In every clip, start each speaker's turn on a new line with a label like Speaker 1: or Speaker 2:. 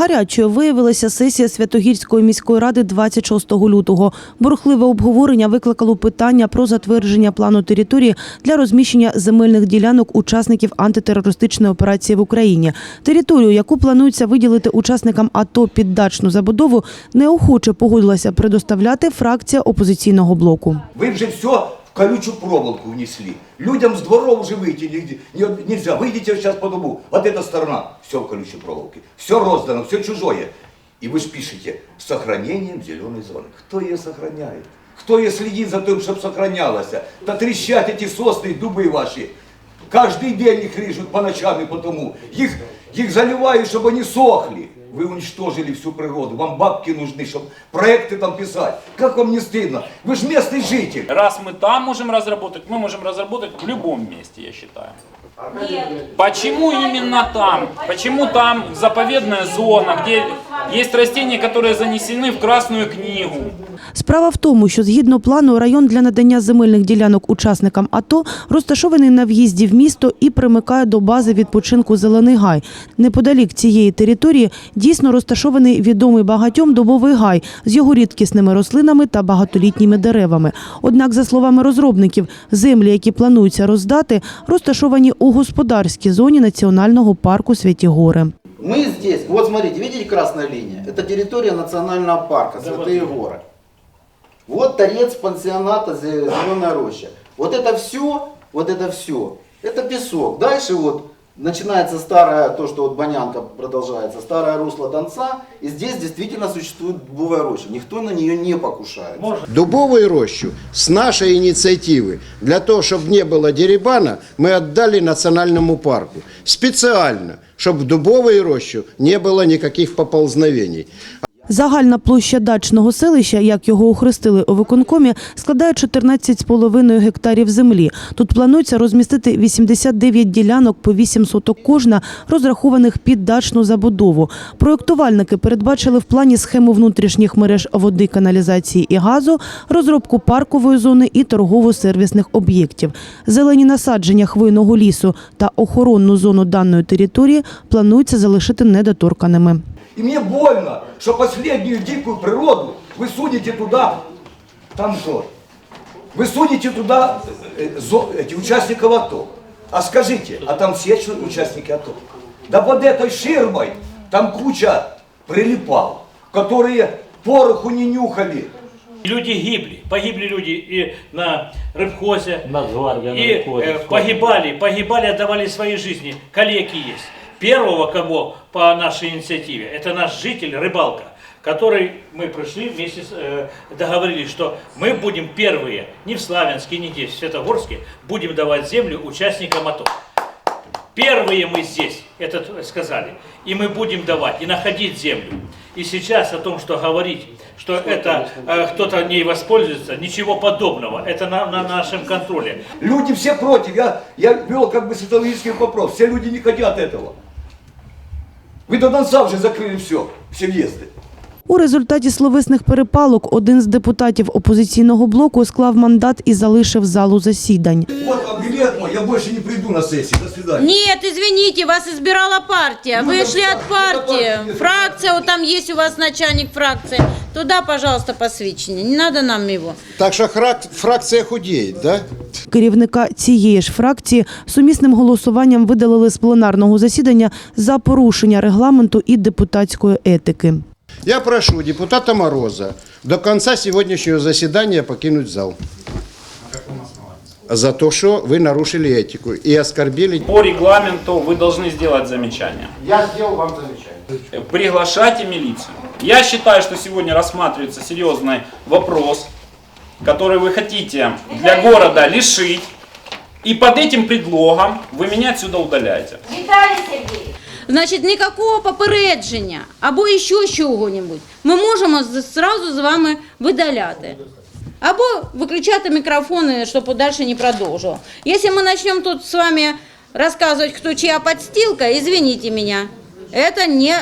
Speaker 1: Гарячою виявилася сесія Святогірської міської ради 26 лютого. Бурхливе обговорення викликало питання про затвердження плану території для розміщення земельних ділянок учасників антитерористичної операції в Україні. Територію, яку планується виділити учасникам АТО під дачну забудову, неохоче погодилася предоставляти фракція опозиційного блоку.
Speaker 2: Вы же все в колючую проволоку внесли. Людям с дворов уже выйти нигде- не- нельзя. Выйдите сейчас по дому. Вот эта сторона, все в колючей проволоке. Все роздано, все чужое. И вы же пишете, с сохранением зеленой зоны. Кто ее сохраняет? Кто ее следит за тем, чтобы сохранялось? Да трещат эти сосны, дубы ваши. Каждый день их режут по ночам и потому. Их, их заливают, чтобы они сохли. Вы уничтожили всю природу. Вам бабки нужны, чтобы проекты там писать. Как вам не стыдно? Вы же местный житель.
Speaker 3: Раз мы там можем разработать, мы можем разработать в любом месте, я считаю. Почему именно там? Почему там заповедная зона, где есть растения, которые занесены в Красную книгу?
Speaker 1: Справа в тому, що згідно плану район для надання земельних ділянок учасникам АТО розташований на в'їзді в місто і примикає до бази відпочинку Зелений гай. Неподалік цієї території дійсно розташований відомий багатьом дубовий гай з його рідкісними рослинами та багатолітніми деревами. Однак, за словами розробників, землі, які плануються роздати, розташовані у господарській зоні національного парку Святі Гори.
Speaker 4: Мы здесь, вот смотрите, видите красная линия? Это территория национального парка Святые горы. Вот торец пансионата Зе- Зеленая роща. Вот это все, вот это все, это песок. Дальше вот начинается старая, то, что вот Банянка продолжается, старое русло Донца. И здесь действительно существует дубовая роща. Никто на нее не покушает.
Speaker 5: Дубовую рощу с нашей инициативы, для того, чтобы не было деребана, мы отдали национальному парку. Специально, чтобы в дубовую рощу не было никаких поползновений.
Speaker 1: Загальна площа дачного селища, як його охрестили у виконкомі, складає 14,5 гектарів землі. Тут планується розмістити 89 ділянок по 8 соток кожна, розрахованих під дачну забудову. Проєктувальники передбачили в плані схему внутрішніх мереж води, каналізації і газу, розробку паркової зони і торгово-сервісних об'єктів. Зелені насадження хвойного лісу та охоронну зону даної території планується залишити недоторканими.
Speaker 2: И мне больно, что последнюю дикую природу вы судите туда, там что? Вы судите туда э, зо- эти участников АТО. А скажите, а там все участники АТО? Да под этой ширмой там куча прилипал, которые пороху не нюхали,
Speaker 6: Люди гибли, погибли люди и на рыбхозе,
Speaker 7: на
Speaker 6: и
Speaker 7: рыбхозе,
Speaker 6: э, погибали, погибали, отдавали свои жизни. Калеки есть. Первого, кого по нашей инициативе, это наш житель, рыбалка, который мы пришли вместе, с, э, договорились, что мы будем первые, не в Славянске, не здесь, в Светогорске, будем давать землю участникам АТО. Первые мы здесь, это сказали, и мы будем давать, и находить землю. И сейчас о том, что говорить, что это э, кто-то ней воспользуется, ничего подобного, это на, на нашем контроле.
Speaker 2: Люди все против. Я, я вел как бы социологический вопрос. Все люди не хотят этого. Вы до Донца уже закрыли все, все въезды.
Speaker 1: У результаті словесних перепалок один з депутатів опозиційного блоку склав мандат і залишив залу засідань.
Speaker 2: Вот вам билет мой, я больше не приду на сессию. До свидания.
Speaker 8: Нет, извините, вас избирала партия.
Speaker 2: Ну,
Speaker 8: Вы
Speaker 2: да
Speaker 8: шли от партии. Фракция, вот там есть у вас начальник фракции. Туда, пожалуйста, посвящение. Не надо нам его.
Speaker 5: Так что храк- фракция худеет, да?
Speaker 1: Керівника цієї ж фракції сумісним голосуванням видалили з пленарного засідання за порушення регламенту і депутатської етики.
Speaker 5: Я прошу депутата Мороза до конца сегодняшнего заседания покинуть зал За то, что вы нарушили этику и оскорбили.
Speaker 3: По регламенту вы должны сделать замечание.
Speaker 5: Я сделал вам замечание.
Speaker 3: Приглашайте милицию. Я считаю, что сегодня рассматривается серьезный вопрос, который вы хотите для города лишить. И под этим предлогом вы меня отсюда удаляете.
Speaker 8: Значить, никакого попередження або ще чого-небудь ми можемо з- зразу з вами видаляти. Або виключати мікрофони, щоб подальше не продовжував. Якщо ми почнемо тут з вами розказувати, хто чия підстілка, извините мене, це не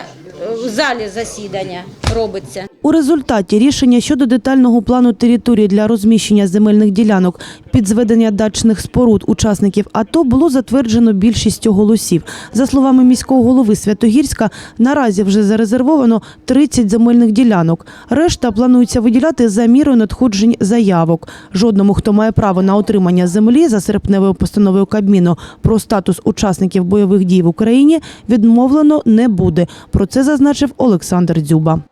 Speaker 8: в залі засідання. Робиться.
Speaker 1: У результаті рішення щодо детального плану території для розміщення земельних ділянок під зведення дачних споруд учасників АТО було затверджено більшістю голосів. За словами міського голови Святогірська, наразі вже зарезервовано 30 земельних ділянок. Решта планується виділяти за мірою надходжень заявок. Жодному, хто має право на отримання землі за серпневою постановою Кабміну про статус учасників бойових дій в Україні, відмовлено не буде. Про це зазначив Олександр Дзюба.